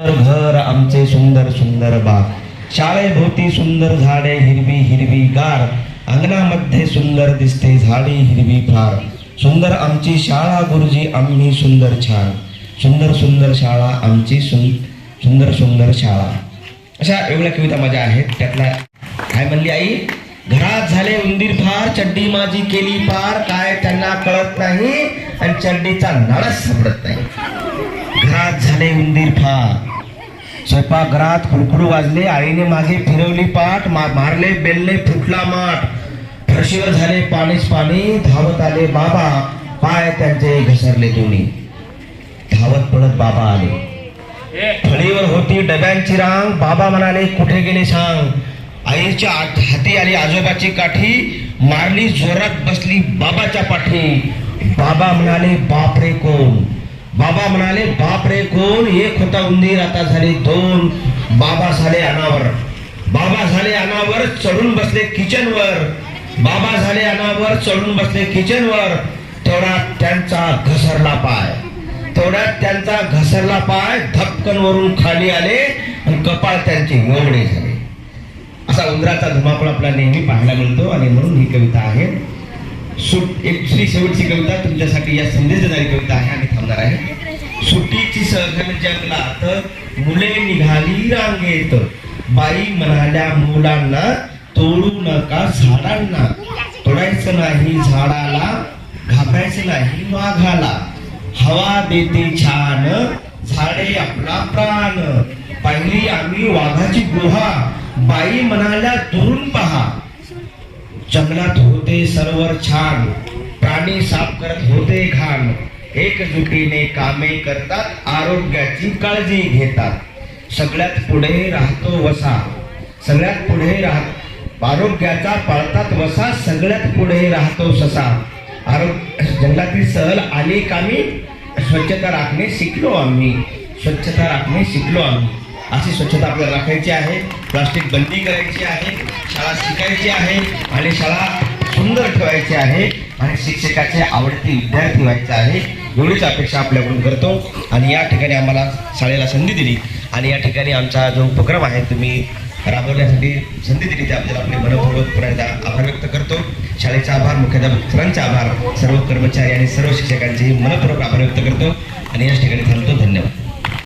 घर आमचे सुंदर सुंदर बाग. शाळेभोवती सुंदर झाडे हिरवी हिरवी गार. अंगणामध्ये सुंदर दिसते झाडी हिरवी फार. सुंदर आमची शाळा गुरुजी आम्ही सुंदर छान. सुंदर सुंदर शाळा आमची सुंदर सुंदर शाळा. अशा एवढ्या कविता माझ्या आहेत. त्यातला काय म्हणली आई? घरात झाले उंदीर फार चड्डी माझी केली पार. काय त्यांना कळत नाही. आणि चड्डीचा नाळच सापडत नाही. घरात झाले उंदीर फार. स्वयंपाकघरात खुडखुडू वाजले. आईने मागे फिरवली पाठ मा मारले बेलले फुटला माठ. फरशीवर झाले पाणीच पाणी धावत आले बाबा. पाय त्यांचे घसरले दोन्ही. धावत पडत बाबा आले. फळीवर होती डब्यांची रांग. बाबा म्हणाले कुठे गेले सांग? आईच्या आत- हाती आली आजोबाची काठी. मारली जोरात बसली बाबाच्या पाठी. बाबा म्हणाले बापरे कोण? बाबा म्हणाले बाप रे कोण? एक होता उंदीर आता झाले दोन. बाबा झाले अनावर. बाबा झाले अनावर चढून बसले किचनवर. बाबा झाले अनावर चढून बसले किचनवर. तेवढ्यात त्यांचा घसरला पाय. तेवढ्यात त्यांचा घसरला पाय धपकन वरून खाली आले आणि कपाळ त्यांचे एवढे झाले. असा उंदराचा धुमाकूळ आपला नेहमी पाहायला मिळतो आणि म्हणून ही कविता आहे सुट एक दुसरी शेवटची कविता तुमच्यासाठी या संदेश देणारी कविता आहे आणि थांबणार आहे. सुट्टीची सहगल जंगलात मुले निघाली रांगेत. बाई म्हणाल्या मुलांना तोडू नका झाडांना. तोडायचं नाही झाडाला घाबरायचं नाही वाघाला. हवा देते छान झाडे आपला प्राण. पाहिली आम्ही वाघाची गुहा. बाई म्हणाल्या दुरून पहा. जंगलात होते सरोवर छान प्राणी साफ करत होते घाण. एकजुटीने कामे करतात आरोग्याची काळजी घेतात. सगळ्यात पुढे राहतो वसा. सगळ्यात पुढे राहत आरोग्याचा पाळतात वसा सगळ्यात पुढे राहतो ससा. आरोग्य जंगलातील सहल आली कामी स्वच्छता राखणे शिकलो आम्ही. स्वच्छता राखणे शिकलो आम्ही. अशी स्वच्छता आपल्याला राखायची आहे. प्लास्टिक बंदी करायची आहे. शिकायची आहे आणि शाळा सुंदर ठेवायची आहे आणि शिक्षकाचे आवडते विद्यार्थी व्हायचे आहे. एवढीच अपेक्षा आपल्याकडून करतो आणि या ठिकाणी आम्हाला शाळेला संधी दिली. आणि या ठिकाणी आमचा जो उपक्रम आहे तुम्ही राबवण्यासाठी संधी दिली. त्याबद्दल आपले मनपूर्वक पुन्हा आभार व्यक्त करतो. शाळेचा आभार मुख्याध्यापक सरांचे आभार सर्व कर्मचारी आणि सर्व शिक्षकांचे मनपूर्वक आभार व्यक्त करतो. आणि याच ठिकाणी थांबतो. धन्यवाद.